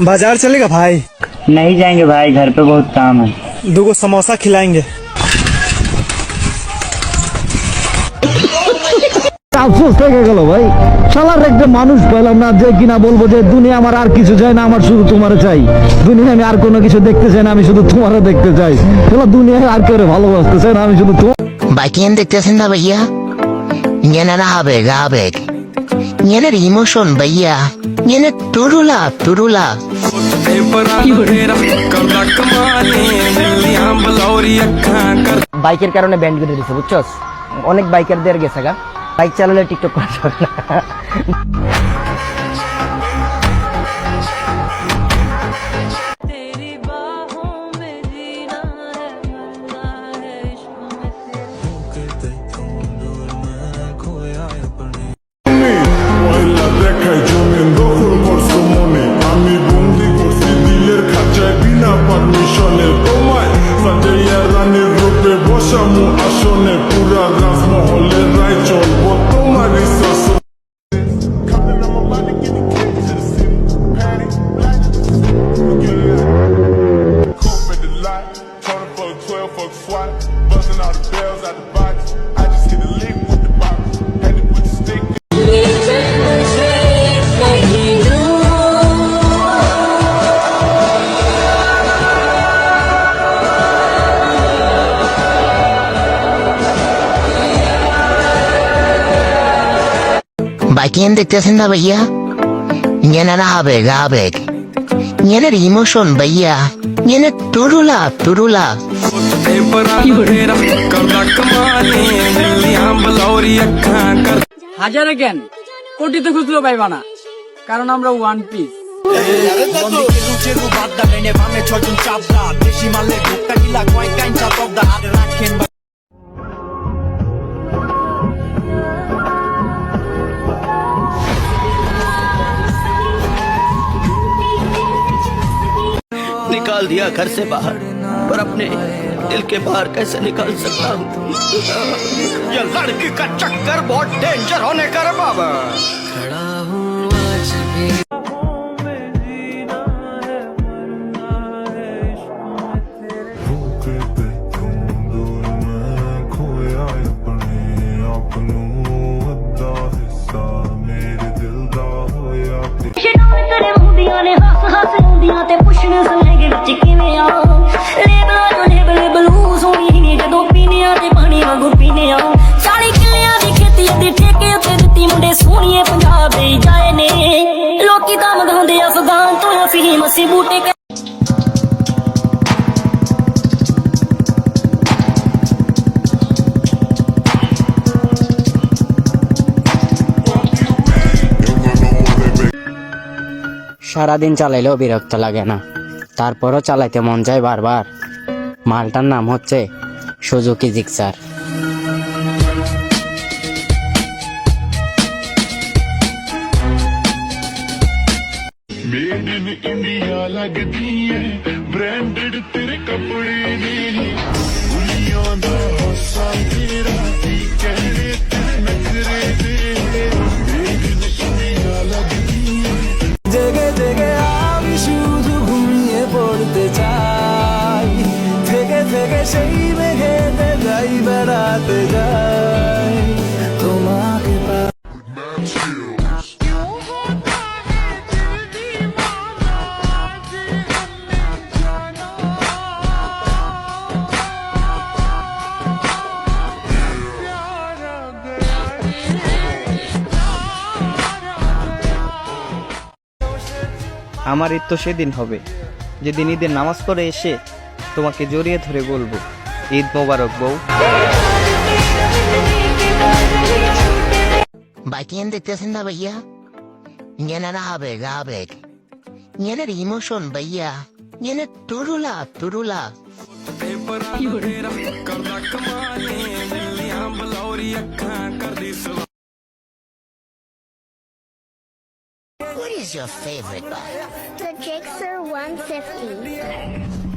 बाजार चलेगा भाई नहीं जाएंगे भाई घर पे बहुत काम है दो गो समोसा खिलाएंगे আফসোস থেকে গেল ভাই শালার একটা মানুষ পেলাম না যে কিনা বলবো যে দুনিয়া আমার আর কিছু চাই না আমার শুধু তোমার চাই দুনিয়া আমি আর কোনো কিছু দেখতে চাই না আমি শুধু তোমারও দেখতে চাই বলো দুনিয়ায় আর কেউ ভালোবাসতে চাই না আমি শুধু তোমার বাইকেন দেখতেছেন না ভাইয়া ইয়েনারা আবেগ আবেগ ইয়েনের ইমোশন ভাইয়া ইয়েনের তুরুলা তুরুলা বাইকের কারণে ব্যান্ড করে দিছে বুঝছস? অনেক বাইকারদের গেছে গা। বাইক চালালে টিকটক করা যাবে না। বাইকেন দেখতেছেন না ভাইয়া ইয়েনারা আবেগ আবেগ ইয়েনের ইমোশন ভাইয়া ইয়েনের তুরুলা তুরুলা হাজারে কেন কোটিতে খুচরো পাইবা না। কারণ আমরা ওয়ান পিস निकाल दिया घर से बाहर पर अपने दिल के बाहर कैसे निकाल सकता हूँ? ये लड़की का चक्कर बहुत डेंजर होने का रे बाबा। के देखूँ दूर मैं खोया सारा दिन चले लो बिरक्त लगे ना তারপরও চালাইতে মন যায় বারবার। মালটার নাম হচ্ছে সুজুকি জিক্সার। ਮੇਡ সেই বেড়াতে যাই তোমাকে আমার ঈদ তো সেদিন হবে। যেদিন ঈদের নামাজ পড়ে এসে তোমাকে জড়িয়ে ধরে বলব ঈদ মোবারক বউ। বাইকেন দেখতেছেন না ভাইয়া? ইয়েনারা আবেগ আবেগ ইয়েনের ইমোশন ভাইয়া। ইয়েনের তুরুলা তুরুলা। What is your favorite bike? The Gixxer 150